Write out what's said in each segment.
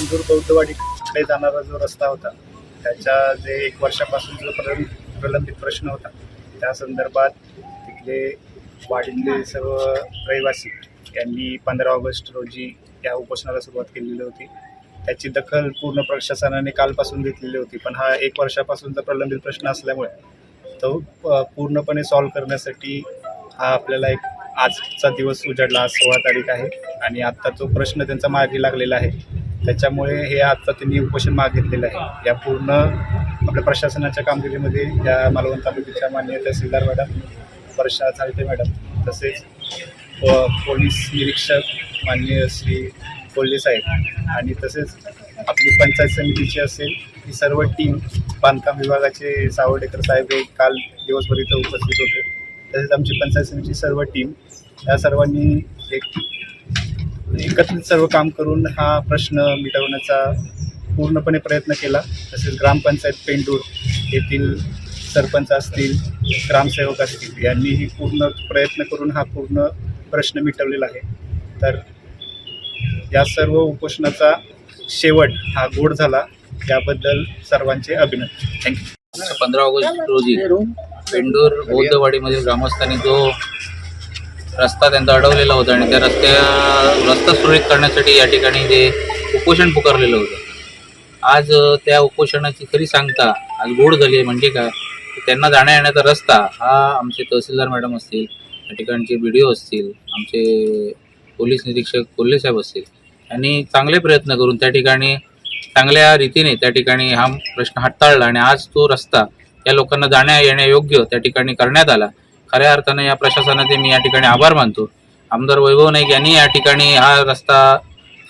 इंदूर बौद्धवाडीकडे जाणारा जो रस्ता होता त्याच्या जे एक वर्षापासून जो प्रलंब प्रलंबित प्रश्न होता त्या संदर्भात तिथले वाडीतले सर्व रहिवासी यांनी पंधरा ऑगस्ट रोजी या उपोषणाला सुरुवात केलेली होती. त्याची दखल पूर्ण प्रशासनाने कालपासून घेतलेली होती पण हा एक वर्षापासूनचा प्रलंबित प्रश्न असल्यामुळे तो प- पूर्णपणे सॉल्व्ह करण्यासाठी हा आपल्याला एक आजचा दिवस उजाडला आज सोळा तारीख आहे. आणि आत्ता तो प्रश्न त्यांचा मार्गी लागलेला आहे. त्याच्यामुळे हे आत्ता त्यांनी उपोषण मागितलेलं आहे. या पूर्ण आपल्या प्रशासनाच्या कामगिरीमध्ये या मालवण तालुक्याच्या मान्य तहसीलदार मॅडम वर्षा झालते मॅडम तसेच पोलीस निरीक्षक मान्य श्री कोल्हे साहेब आणि तसेच आपली पंचायत समितीची असेल ही सर्व टीम बांधकाम विभागाचे सावडेकर साहेब हे काल दिवसभर इथं उपस्थित होते. तसेच आमची पंचायत समितीची सर्व टीम या सर्वांनी एक एकत्रित सर्व काम करून हा प्रश्न मिटवण्याचा पूर्णपणे प्रयत्न केला. तसेच ग्रामपंचायत पेंडूर येथील सरपंच असतील ग्रामसेवक असतील यांनीही पूर्ण प्रयत्न करून हा पूर्ण प्रश्न मिटवलेला आहे. तर या सर्व उपोषणाचा शेवट हा गोड झाला. याबद्दल सर्वांचे अभिनंदन. थँक्यू पंधरा ऑगस्ट रोजी पेंडूर बौद्धवाडीमधील ग्रामस्थांनी जो रस्ता त्यांचा अडवलेला होता आणि त्या रस्त्या रस्ता सुरळीत करण्यासाठी या ठिकाणी जे उपोषण पुकारलेलं होतं. आज त्या उपोषणाची खरी सांगता आज गोड झाली आहे. म्हणजे काय त्यांना जाण्या येण्याचा रस्ता हा आमचे तहसीलदार मॅडम असतील या ठिकाणचे बी डी ओ असतील आमचे पोलीस निरीक्षक कोल्हे साहेब असतील यांनी चांगले प्रयत्न करून त्या ठिकाणी चांगल्या रीतीने त्या ठिकाणी हा प्रश्न हाताळला आणि आज तो रस्ता या लोकांना जाण्या येण्या योग्य त्या ठिकाणी करण्यात आला. खऱ्या अर्थाने या प्रशासनाचे मी या ठिकाणी आभार मानतो. आमदार वैभव नाईक यांनी या ठिकाणी हा रस्ता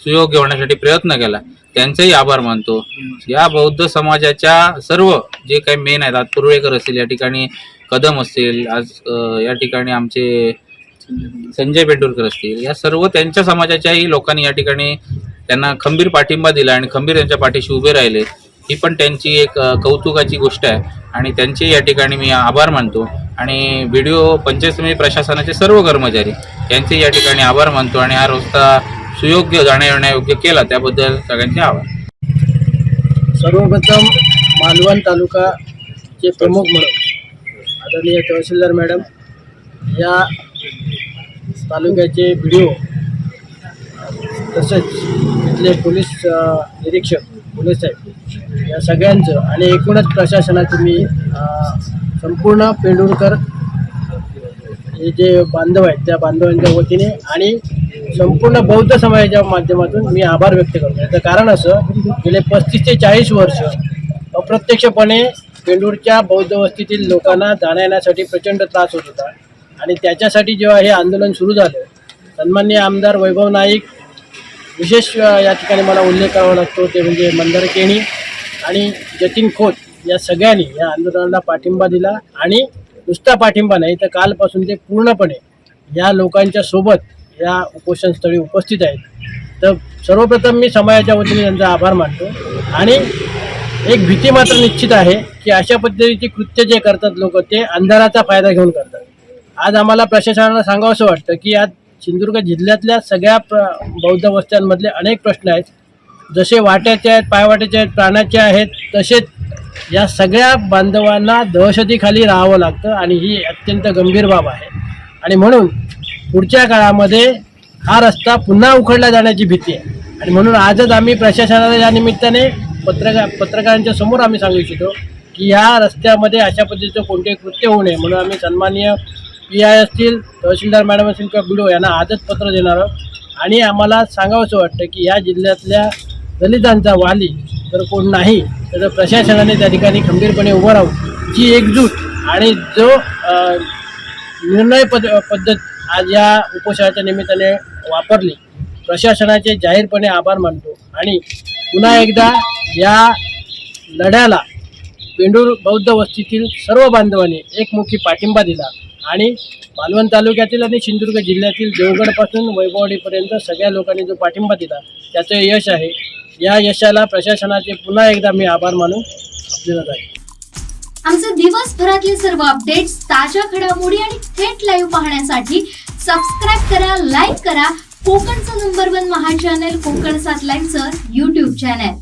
सुयोग्य होण्यासाठी प्रयत्न केला. त्यांचेही आभार मानतो. या बौद्ध समाजाच्या सर्व जे काही मेन आहेत आज असतील या ठिकाणी कदम असतील आज या ठिकाणी आमचे संजय पेंडुरकर असतील या सर्व त्यांच्या समाजाच्याही लोकांनी या ठिकाणी त्यांना खंबीर पाठिंबा दिला आणि खंबीर त्यांच्या पाठीशी उभे राहिले. ही पण त्यांची एक कौतुकाची गोष्ट आहे आणि त्यांचे या ठिकाणी मी आभार मानतो. आणि व्हिडिओ पंचायत समिती प्रशासनाचे सर्व कर्मचारी यांचे या ठिकाणी आभार मानतो आणि हा रस्ता सुयोग्य जाण्या येण्यायोग्य केला त्याबद्दल सगळ्यांचे आभार. सर्वप्रथम मालवण तालुकाचे प्रमुख म्हणून आदरणीय तहसीलदार मॅडम या तालुक्याचे व्हिडिओ तसेच इथले पोलीस निरीक्षक पोलीस साहेब या सगळ्यांचं आणि एकूणच प्रशासनाचं मी संपूर्ण पेंडुरकर हे जे बांधव आहेत त्या बांधवांच्या वतीने आणि संपूर्ण बौद्ध समाजाच्या माध्यमातून मी आभार व्यक्त करतो. याचं कारण असं गेले पस्तीस ते चाळीस वर्ष अप्रत्यक्षपणे पेंडूरच्या बौद्ध वस्तीतील लोकांना जाण्या येण्यासाठी प्रचंड त्रास होत होता. आणि त्याच्यासाठी जेव्हा हे आंदोलन सुरू झालं सन्मान्य आमदार वैभव नाईक विशेष या ठिकाणी मला उल्लेख करावा लागतो ते म्हणजे मंदार केणी आणि जतीन खोत या सगळ्यांनी या आंदोलनाला पाठिंबा दिला आणि नुसता पाठिंबा नाही तर कालपासून ते पूर्णपणे या लोकांच्या सोबत या उपोषणस्थळी उपस्थित आहेत. तर सर्वप्रथम मी समाजाच्या वतीने त्यांचा आभार मानतो. आणि एक भीती मात्र निश्चित आहे की अशा पद्धतीची कृत्य जे करतात लोक ते अंधाराचा फायदा घेऊन करतात. आज आम्हाला प्रशासनाला सांगावंसं वाटतं की आज सिंधुदुर्ग जिल्ह्यातल्या सगळ्या प्र बौद्ध वस्त्यांमधले अनेक प्रश्न आहेत. जसे वाट्याचे आहेत पायवाट्याचे आहेत प्राण्याचे आहेत तसेच या सगळ्या बांधवांना दहशतीखाली राहावं लागतं आणि ही अत्यंत गंभीर बाब आहे. आणि म्हणून पुढच्या काळामध्ये हा रस्ता पुन्हा उखडला जाण्याची भीती आहे. आणि म्हणून आजच आम्ही प्रशासनाला या निमित्ताने पत्रकार पत्रकारांच्या समोर आम्ही सांगू इच्छितो की या रस्त्यामध्ये अशा पद्धतीचं कोणतेही कृत्य होऊ नये. म्हणून आम्ही सन्माननीय पी आय असतील तहसीलदार मॅडम असतील किंवा बिडो यांना आजच पत्र देणार आहोत. आणि आम्हाला सांगावंसं वाटतं की या जिल्ह्यातल्या दलितांचा वाली जर कोण नाही तर प्रशासनाने त्या ठिकाणी खंबीरपणे उभं राहून जी एकजूट आणि जो निर्णय पद पद्धत आज या उपोषणाच्या निमित्ताने वापरली प्रशासनाचे जाहीरपणे आभार मानतो. आणि पुन्हा एकदा या लढ्याला पेंडूर बौद्ध वस्तीतील सर्व बांधवांनी एकमुखी पाठिंबा दिला. आणि मालवण तालुक्यातील आणि सिंधुदुर्ग जिल्ह्यातील देवगडपासून वैभवडीपर्यंत सगळ्या लोकांनी जो पाठिंबा दिला त्याचं यश आहे. या यशाला प्रशासनाचे पुन्हा एकदा मी आभार मानून आपल्याला आमचे दिवसभरातले सर्व अपडेट्स ताज्या घडामोडी आणि थेट लाईव्ह पाहण्यासाठी सबस्क्राईब करा लाईक करा. कोकणचं नंबर वन महा चॅनल कोकण सात लाईनचं युट्यूब चॅनल